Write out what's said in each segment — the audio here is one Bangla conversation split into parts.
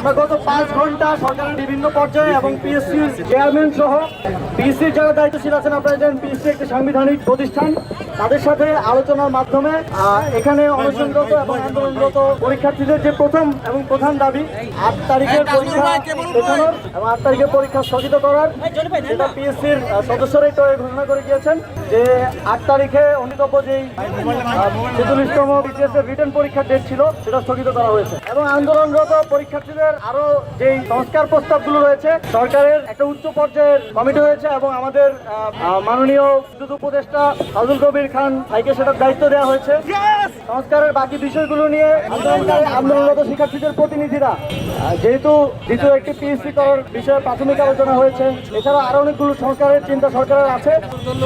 আমরা গত পাঁচ ঘণ্টা সরকারের বিভিন্ন পর্যায়ে এবং পিএসসির চেয়ারম্যান সহ পিএসসির যারা দায়িত্বশীল আছেন আপনারা জানেন পিএসসি একটি সাংবিধানিক প্রতিষ্ঠান। তাদের সাথে আলোচনার মাধ্যমে এখানে অনশনরত এবং আন্দোলনরত পরীক্ষার্থীদের যে প্রথম এবং প্রধান দাবি আট তারিখের পরীক্ষা পেছানোর এবং আট তারিখের পরীক্ষা স্থগিত করার সেটা পিএসসির সদস্যরাই ঘোষণা করে গিয়েছেন যে আট তারিখে অনিতব্য যেই ছেচল্লিশতম বিসিএস এর রিটার্ন পরীক্ষার ডেট ছিল, সেটা স্থগিত করা হয়েছে। এবং আন্দোলনরত পরীক্ষার্থীদের আরও যেই সংস্কার প্রস্তাবগুলো রয়েছে, সরকারের একটা উচ্চ পর্যায়ের কমিটি হয়েছে এবং আমাদের মাননীয় বিদ্যুৎ উপদেষ্টা ফাজুল কবির খান ভাইকে সেটার দায়িত্ব দেওয়া হয়েছে। সংস্কারের বাকি বিষয়গুলো নিয়ে আন্দোলনকারী আন্দোলনরত শিক্ষার্থীদের প্রতিনিধিরা যেহেতু দ্বিতীয় একটি পিএসসি করার বিষয়ে প্রাথমিক আলোচনা হয়েছে, এছাড়া আরও অনেকগুলো সংস্কারের চিন্তা সরকারের আছে।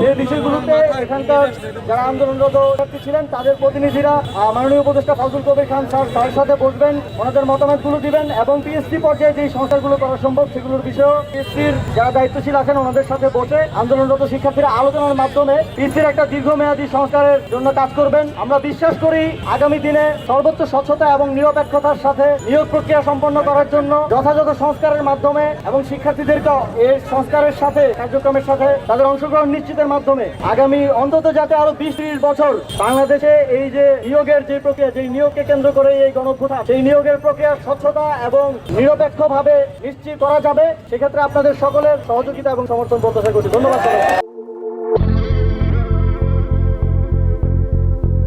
যে বিষয়গুলোতে এখানকার যারা আন্দোলনরত শিক্ষার্থী ছিলেন, তাদের প্রতিনিধিরা মাননীয় উপদেষ্টা ফাজুল কবির খান স্যার, তার সাথে বসবেন, ওনাদের মতামতগুলো দিবেন এবং পিএসসি পর্যায়ে যে সংস্কারগুলো করা সম্ভব সেগুলোর বিষয়েও পিএসসির যারা দায়িত্বশীল আছেন, ওনাদের সাথে বসে আন্দোলনরত শিক্ষার্থীরা আলোচনার মাধ্যমে পিএসসির একটা দীর্ঘমেয়াদী সংস্কারের জন্য কাজ করবেন। আমরা বিশ্বাস করি আগামী দিনে সর্বোচ্চ স্বচ্ছতা এবং নিরপেক্ষতার সাথে নিয়োগ প্রক্রিয়া সম্পন্ন করার জন্য যথাযথ সংস্কারের মাধ্যমে এবং শিক্ষার্থীদেরকে এই সংস্কারের সাথে কার্যক্রমের সাথে তাদের অংশগ্রহণ নিশ্চিতের মাধ্যমে আগামী অন্তত যাতে আরও বিশ ত্রিশ বছর বাংলাদেশে এই যে নিয়োগের যে প্রক্রিয়া যে নিয়োগকে কেন্দ্র করে এই গণভূতা সেই নিয়োগের প্রক্রিয়ার স্বচ্ছতা এবং নিরপেক্ষভাবে নিশ্চিত করা যাবে, সেক্ষেত্রে আপনাদের সকলের সহযোগিতা এবং সমর্থন প্রত্যাশা করছি ধন্যবাদ।